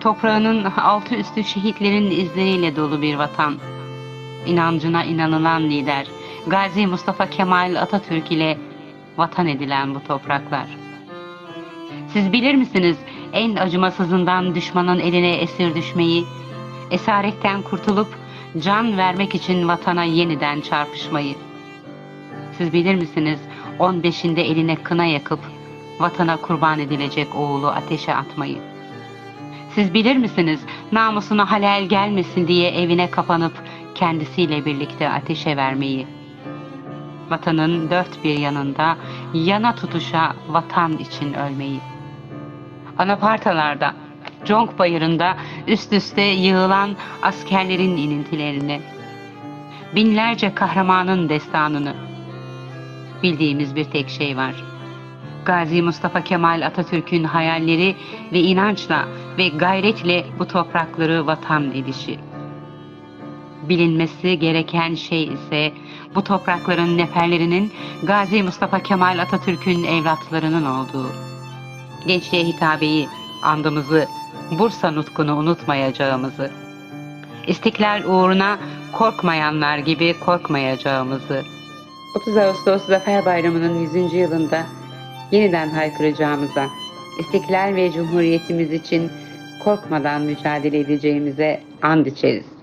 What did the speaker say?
Toprağının altı üstü şehitlerin izleriyle dolu bir vatan. İnancına inanılan lider, Gazi Mustafa Kemal Atatürk ile vatan edilen bu topraklar. Siz bilir misiniz en acımasızından düşmanın eline esir düşmeyi, esaretten kurtulup can vermek için vatana yeniden çarpışmayı? Siz bilir misiniz 15'inde eline kına yakıp vatana kurban edilecek oğlu ateşe atmayı? Siz bilir misiniz namusuna halel gelmesin diye evine kapanıp kendisiyle birlikte ateşe vermeyi? Vatanın dört bir yanında yana tutuşa vatan için ölmeyi. Anapartalarda, Conk Bayırı'nda üst üste yığılan askerlerin inintilerini, binlerce kahramanın destanını, bildiğimiz bir tek şey var. Gazi Mustafa Kemal Atatürk'ün hayalleri ve inançla ve gayretle bu toprakları vatan edişi. Bilinmesi gereken şey ise bu toprakların neferlerinin Gazi Mustafa Kemal Atatürk'ün evlatlarının olduğu. Gençliğe hitabeyi, andımızı, Bursa nutkunu unutmayacağımızı. İstiklal uğruna korkmayanlar gibi korkmayacağımızı. 30 Ağustos Zafer Bayramı'nın 100. yılında yeniden haykıracağımıza, istiklal ve cumhuriyetimiz için korkmadan mücadele edeceğimize and içeriz.